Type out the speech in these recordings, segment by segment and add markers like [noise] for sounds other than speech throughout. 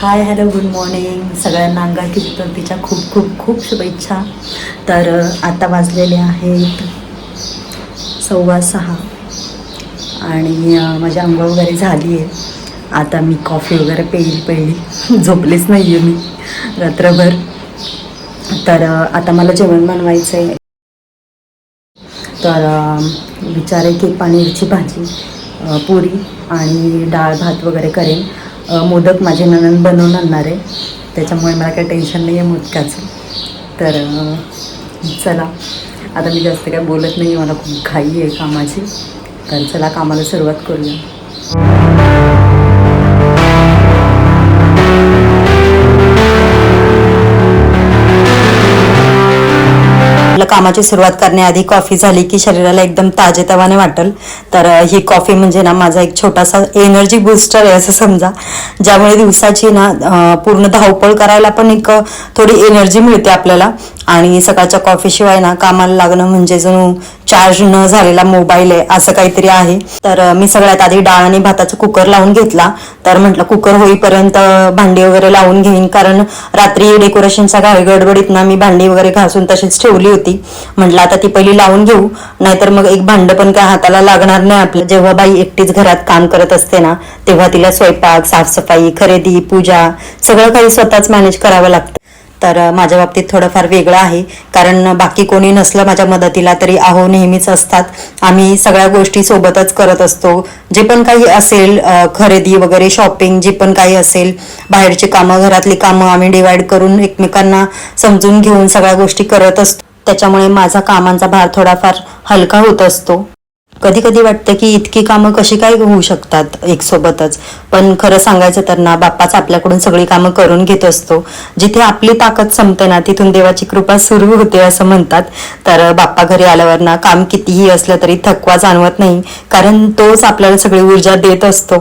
Hi hello good morning सगळ्यांना अंगाची चतुर्थीच्या खूप खूप खूप शुभेच्छा. तर आता वाजलेले आहेत सव्वा सहा. आणि माझी आंघोळ वगैरे झाली आहे. आता मी कॉफी वगैरे पेईल पेली [laughs] झोपलेच नाही आहे मी रात्रभर. तर आता मला जेवण बनवायचं आहे तर विचार आहे की पनीरची भाजी पुरी आणि डाळ भात वगैरे करेन. मोदक माझे ननन बनवून आणणार आहे. त्याच्यामुळे मला काही टेन्शन नाही आहे मोदकाचं. तर चला. आता मी जास्त काय बोलत नाही मला खूप घाई आहे कामाची. तर चला कामाला सुरुवात करूया. कामाची सुरुवात करण्याआधी कॉफी झाली की शरीराला एकदम ताजेतवाने वाटेल. तर ही कॉफी म्हणजे ना माझा एक छोटासा एनर्जी बूस्टर आहे असं समजा. ज्यामुळे दिवसाची ना पूर्ण धावपळ करायला पण एक थोडी एनर्जी मिळते आपल्याला. आणि सकाळच्या कॉफीशिवाय ना कामाला लागणं म्हणजे जणू चार्ज न झालेला मोबाईल आहे असं काहीतरी आहे. तर मी सगळ्यात आधी डाळ आणि भाताचा कुकर लावून घेतला. तर म्हटलं कुकर होईपर्यंत भांडी वगैरे लावून घेईन. कारण रात्री डेकोरेशनचा घाई गडबडीत ना मी भांडी वगैरे घासून तशीच ठेवली होती. म्हटलं आता ती पहिली लावून घेऊ. नाहीतर मग एक भांड पण काय हाताला लागणार नाही आपलं. जेव्हा बाई एकटीच घरात काम करत असते ना तेव्हा तिला स्वयंपाक साफसफाई खरेदी पूजा सगळं काही स्वतःच मॅनेज करावं लागतं. तर माझ्या बाबतीत थोडंफार वेगळं आहे. कारण बाकी कोणी नसलं माझ्या मदतीला तरी आहो नेहमीच असतात. आम्ही सगळ्या गोष्टी सोबतच करत असतो. जे पण काही असेल खरेदी वगैरे शॉपिंग जे पण काही असेल बाहेरची कामं घरातली कामं आम्ही डिवाइड करून एकमेकांना समजून घेऊन सगळ्या गोष्टी करत असतो. त्याच्यामुळे माझा कामांचा भार थोडाफार हलका होत असतो. कधी कधी वाटतं की इतकी कामं कशी काय होऊ शकतात एक सोबतच पण खरं सांगायचं तर ना बाप्पाच आपल्याकडून सगळी कामं करून घेत असतो. जिथे आपली ताकद संपते ना तिथून देवाची कृपा सुरू होते असं म्हणतात. तर बाप्पा घरी आल्यावर ना काम कितीही असलं तरी थकवा जाणवत नाही कारण तोच आपल्याला सगळी ऊर्जा देत असतो.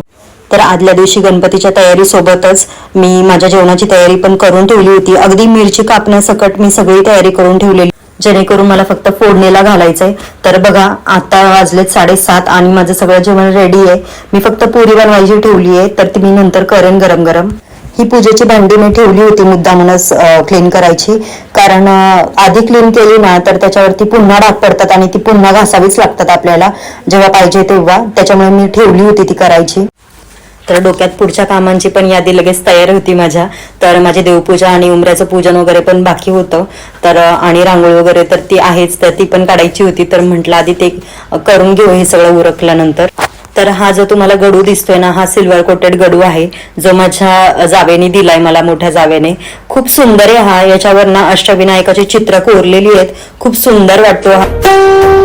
तर आदल्या दिवशी गणपतीच्या तयारी सोबतच मी माझ्या जेवणाची तयारी पण करून ठेवली होती. अगदी मिरची कापण्यासकट मी सगळी तयारी करून ठेवलेली जेणेकरून मला फक्त फोडणीला घालायचंय. तर बघा आता वाजलेत साडेसात आणि माझं सगळं जेवण रेडी आहे. मी फक्त पुरी बनवायची ठेवली आहे तर ती मी नंतर करेन गरम गरम. ही पूजेची भांडी मी ठेवली होती मुद्दामूनच क्लीन करायची. कारण आधी क्लीन केली ना तर त्याच्यावरती पुन्हा डाग पडतात आणि ती पुन्हा घासावीच लागतात आपल्याला. जेव्हा पाहिजे तेव्हा. त्याच्यामुळे मी ठेवली होती ती करायची. तर डोक्यात पुढच्या कामांची पण यादी लगेच तयार होती माझ्या. तर माझी देवपूजा आणि उमऱ्याचं पूजन वगैरे पण बाकी होतं. तर आणि रांगोळी वगैरे तर ती आहेच तर ती पण काढायची होती. तर म्हटलं आधी ते करून घेऊ हे सगळं उरकल्यानंतर. तर हा जो तुम्हाला गडू दिसतोय ना हा सिल्वर कोटेड गडू आहे. जो माझ्या जावेने दिलाय मला मोठ्या जावेने. खूप सुंदर आहे हा. याच्यावर ना अष्टविनायकाची चित्र कोरलेली आहेत. खूप सुंदर वाटतो हा.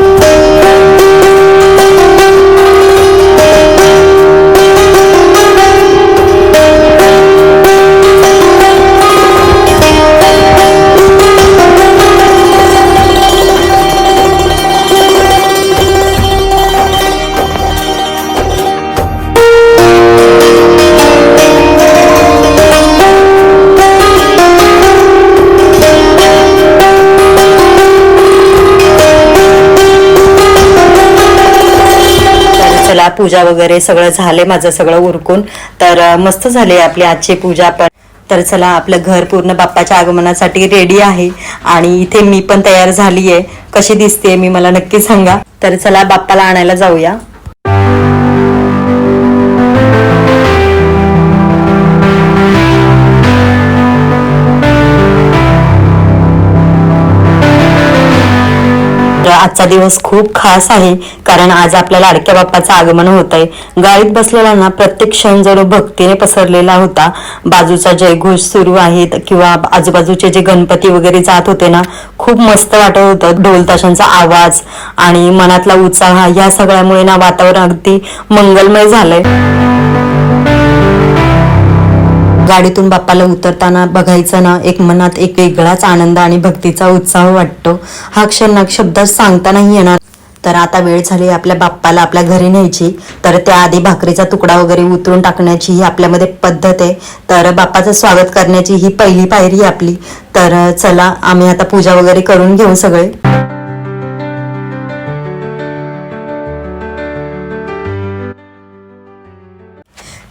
चला पूजा वगैरे सगळं झाले माझं सगळं उरकून. तर मस्त झाली आपली आजची पूजा पण. तर चला आपलं घर पूर्ण बाप्पाच्या आगमनासाठी रेडी आहे. आणि इथे मी पण तयार झाली आहे कशी दिसते मी मला नक्की सांगा. तर चला बाप्पाला आणायला जाऊया. आजचा दिवस खूप खास आहे कारण आज आपल्या लाडक्या बाप्पाचं आगमन होत आहे गाडीत बसलेला ना प्रत्येक क्षण जणू भक्तीने पसरलेला होता. बाजूचा जयघोष सुरू आहेत किंवा आजूबाजूचे जे गणपती वगैरे जात होते ना खूप मस्त वाटत होतं ढोल ताशांचा आवाज आणि मनातला उत्साह या सगळ्यामुळे ना वातावरण अगदी मंगलमय झालंय. गाडीतून बाप्पाला उतरताना बघायचं ना एक मनात एक वेगळाच आनंद आणि भक्तीचा उत्साह वाटतो. हा क्षण ना शब्दात सांगता नाही येणार. तर आता वेळ झाली आपल्या बाप्पाला आपल्या घरी न्यायची. तर त्याआधी भाकरीचा तुकडा वगैरे उतरून टाकण्याची ही आपल्यामध्ये पद्धत आहे. तर बाप्पाचं स्वागत करण्याची ही पहिली पायरी आहे आपली. तर चला आम्ही आता पूजा वगैरे करून घेऊ सगळे.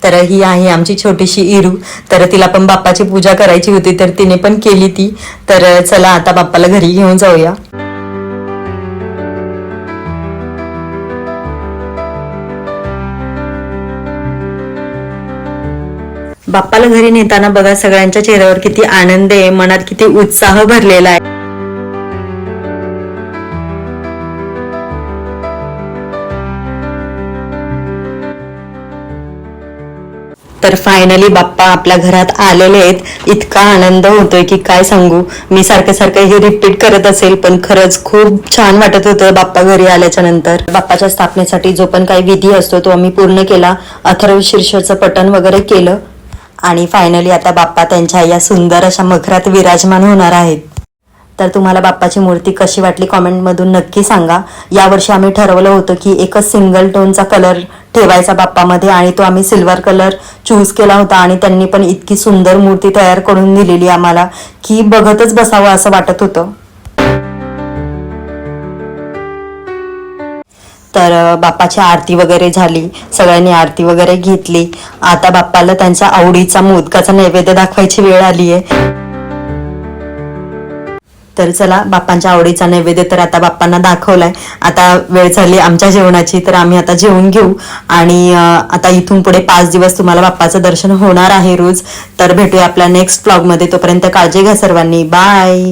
तर ही आहे आमची छोटीशी इरू. तर तिला पण बाप्पाची पूजा करायची होती तर तिने पण केली ती. तर चला आता बाप्पाला घरी घेऊन जाऊया. बाप्पाला घरी नेताना बघा सगळ्यांच्या चेहऱ्यावर किती आनंद आहे मनात किती उत्साह भरलेला आहे. तर फायनली बाप्पा आपल्या घरात आलेले आहेत. इतका आनंद होतोय की काय सांगू? मी सारखं सारखं हे रिपीट करत असेल पण खरंच खूप छान वाटत होतं बाप्पा घरी आल्याच्यानंतर. बाप्पाच्या स्थापनेसाठी जो पण काही विधी असतो तो आम्ही पूर्ण केला. अथर्व शीर्षचं पठण वगैरे केलं. आणि फायनली आता बाप्पा त्यांच्या या सुंदर अशा मखरात विराजमान होणार आहेत. तर तुम्हाला बाप्पाची मूर्ती कशी वाटली कॉमेंटमधून नक्की सांगा. यावर्षी आम्ही ठरवलं होतं की एकच सिंगल टोनचा कलर ठेवायचा बाप्पामध्ये आणि तो आम्ही सिल्वर कलर चूज केला होता आणि त्यांनी पण इतकी सुंदर मूर्ती तयार करून दिलेली आम्हाला की बघतच बसावं असं वाटत होतं. तर बाप्पाची आरती वगैरे झाली. सगळ्यांनी आरती वगैरे घेतली. आता बाप्पाला त्यांच्या आवडीचा मोदकाचा नैवेद्य दाखवायची वेळ आली आहे तर चला बाप्पांच्या आवडीचा नैवेद्य तर आता बाप्पांना दाखवलाय. आता वेळ झाली आमच्या जेवणाची तर आम्ही आता जेवून घेऊ. आणि आता इथून पुढे पाच दिवस तुम्हाला बाप्पाचं दर्शन होणार आहे रोज. तर भेटूया आपल्या नेक्स्ट ब्लॉगमध्ये. तोपर्यंत काळजी घ्या सर्वांनी. बाय